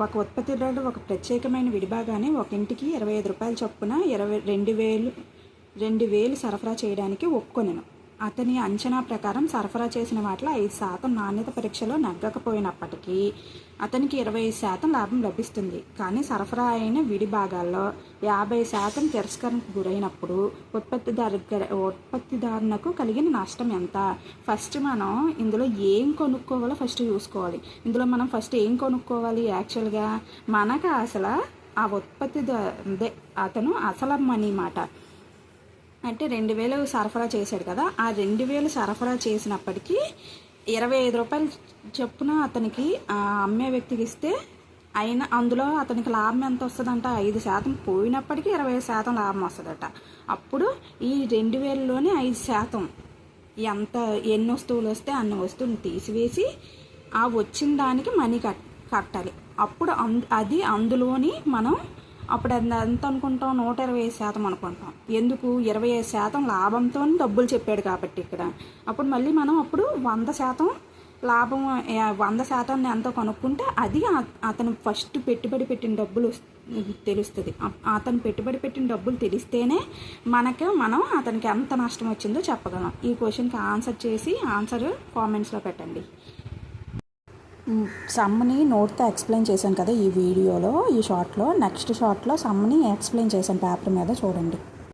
ఒక ఉత్పత్తిదారుడు ఒక ప్రత్యేకమైన విడిభాగాన్ని ఒక ఇంటికి ఇరవై ఐదు రూపాయల చొప్పున ఇరవై రెండు వేలు రెండు వేలు సరఫరా చేయడానికి ఒప్పుకొనను. అతని అంచనా ప్రకారం సరఫరా చేసిన వాటిలో ఐదు శాతం నాణ్యత పరీక్షలో నగ్గకపోయినప్పటికీ అతనికి ఇరవై ఐదు శాతం లాభం లభిస్తుంది. కానీ సరఫరా అయిన విడి భాగాల్లో యాభై శాతం తిరస్కరణకు గురైనప్పుడు ఉత్పత్తిదారు ఉత్పత్తిదారునకు కలిగిన నష్టం ఎంత? ఫస్ట్ మనం ఇందులో ఏం కొనుక్కోవాలో ఫస్ట్ చూసుకోవాలి. ఇందులో మనం ఫస్ట్ ఏం కొనుక్కోవాలి యాక్చువల్గా? మనకు అసలు ఆ ఉత్పత్తిదారు అదే అతను అసలు మనీ మాట. అంటే రెండు వేలు సరఫరా చేశాడు కదా. ఆ రెండు వేలు సరఫరా చేసినప్పటికీ ఇరవై ఐదు రూపాయలు చొప్పున అతనికి ఆ అమ్మే వ్యక్తికి ఇస్తే అయినా అందులో అతనికి లాభం ఎంత వస్తుందంట? ఐదు శాతం. పోయినప్పటికీ ఇరవై ఐదు శాతం లాభం వస్తుందట. అప్పుడు ఈ రెండు వేలలోనే ఐదు శాతం. ఎంత ఎన్ని వస్తువులు వస్తే అన్ని వస్తువులు తీసివేసి ఆ వచ్చిన దానికి మనీ కట్ కట్టాలి. అప్పుడు అంద అది అందులోని మనం అప్పుడు అది ఎంత అనుకుంటాం? నూట ఇరవై ఐదు శాతం అనుకుంటాం. ఎందుకు? ఇరవై ఐదు శాతం లాభంతో డబ్బులు చెప్పాడు కాబట్టి ఇక్కడ. అప్పుడు మళ్ళీ మనం అప్పుడు వంద శాతం లాభం వంద శాతాన్ని ఎంతో కొనుక్కుంటే అది అతను ఫస్ట్ పెట్టుబడి పెట్టిన డబ్బులు తెలుస్తుంది. అతను పెట్టుబడి పెట్టిన డబ్బులు తెలిస్తేనే మనకు మనం అతనికి ఎంత నష్టం వచ్చిందో చెప్పగలం. ఈ క్వశ్చన్కి ఆన్సర్ చేసి ఆన్సర్ కామెంట్స్లో పెట్టండి. సమ్ని నోట్తో ఎక్స్ప్లెయిన్ చేశాను కదా ఈ వీడియోలో ఈ షార్ట్లో. నెక్స్ట్ షార్ట్లో సమ్ని ఎక్స్ప్లెయిన్ చేశాను పేపర్ మీద చూడండి.